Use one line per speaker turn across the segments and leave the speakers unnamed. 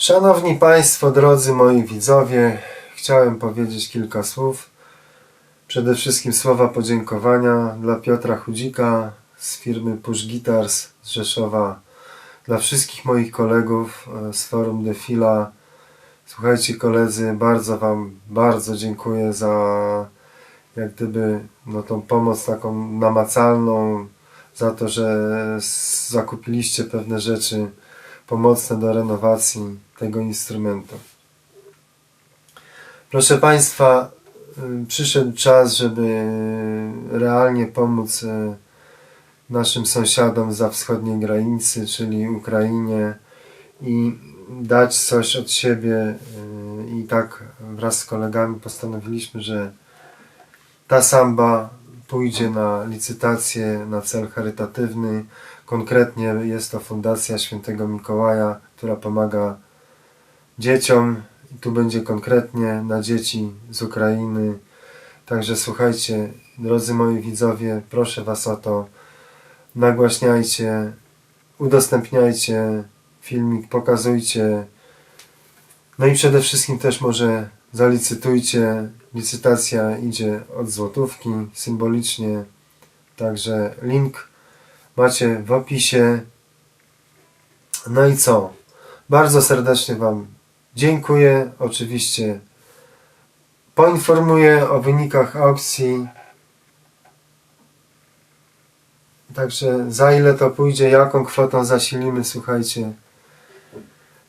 Szanowni Państwo, drodzy moi widzowie, chciałem powiedzieć kilka słów. Przede wszystkim słowa podziękowania dla Piotra Chudzika z firmy Push Guitars z Rzeszowa, dla wszystkich moich kolegów e, z forum Defila. Słuchajcie koledzy, bardzo Wam bardzo dziękuję za jak gdyby no, tą pomoc taką namacalną, za to, że zakupiliście pewne rzeczy pomocne do renowacji tego instrumentu. Proszę Państwa, y, przyszedł czas, żeby realnie pomóc y, naszym sąsiadom za wschodniej granicy, czyli Ukrainie i dać coś od siebie y, i tak wraz z kolegami postanowiliśmy, że ta samba pójdzie na licytację na cel charytatywny. Konkretnie jest to Fundacja Świętego Mikołaja, która pomaga dzieciom. Tu będzie konkretnie na dzieci z Ukrainy. Także słuchajcie, drodzy moi widzowie, proszę Was o to. Nagłaśniajcie, udostępniajcie filmik, pokazujcie. No i przede wszystkim też może zalicytujcie. Licytacja idzie od złotówki symbolicznie. Także link macie w opisie. No i co? Bardzo serdecznie Wam dziękuję. Oczywiście poinformuję o wynikach aukcji. Także za ile to pójdzie, jaką kwotą zasilimy, słuchajcie,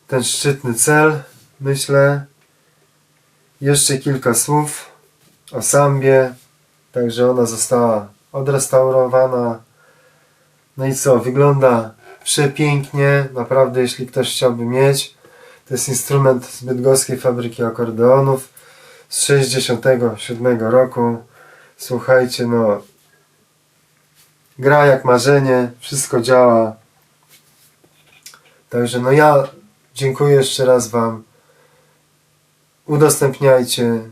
ten szczytny cel, myślę. Jeszcze kilka słów o sambie. Także ona została odrestaurowana. No i co, wygląda przepięknie. Naprawdę, jeśli ktoś chciałby mieć. To jest instrument z bydgoskiej fabryki akordeonów z 67 roku. Słuchajcie, no gra jak marzenie, wszystko działa. Także no ja dziękuję jeszcze raz Wam. Udostępniajcie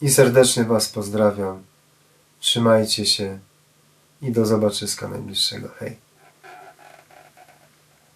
i serdecznie Was pozdrawiam. Trzymajcie się i do zobaczyska najbliższego. Hej.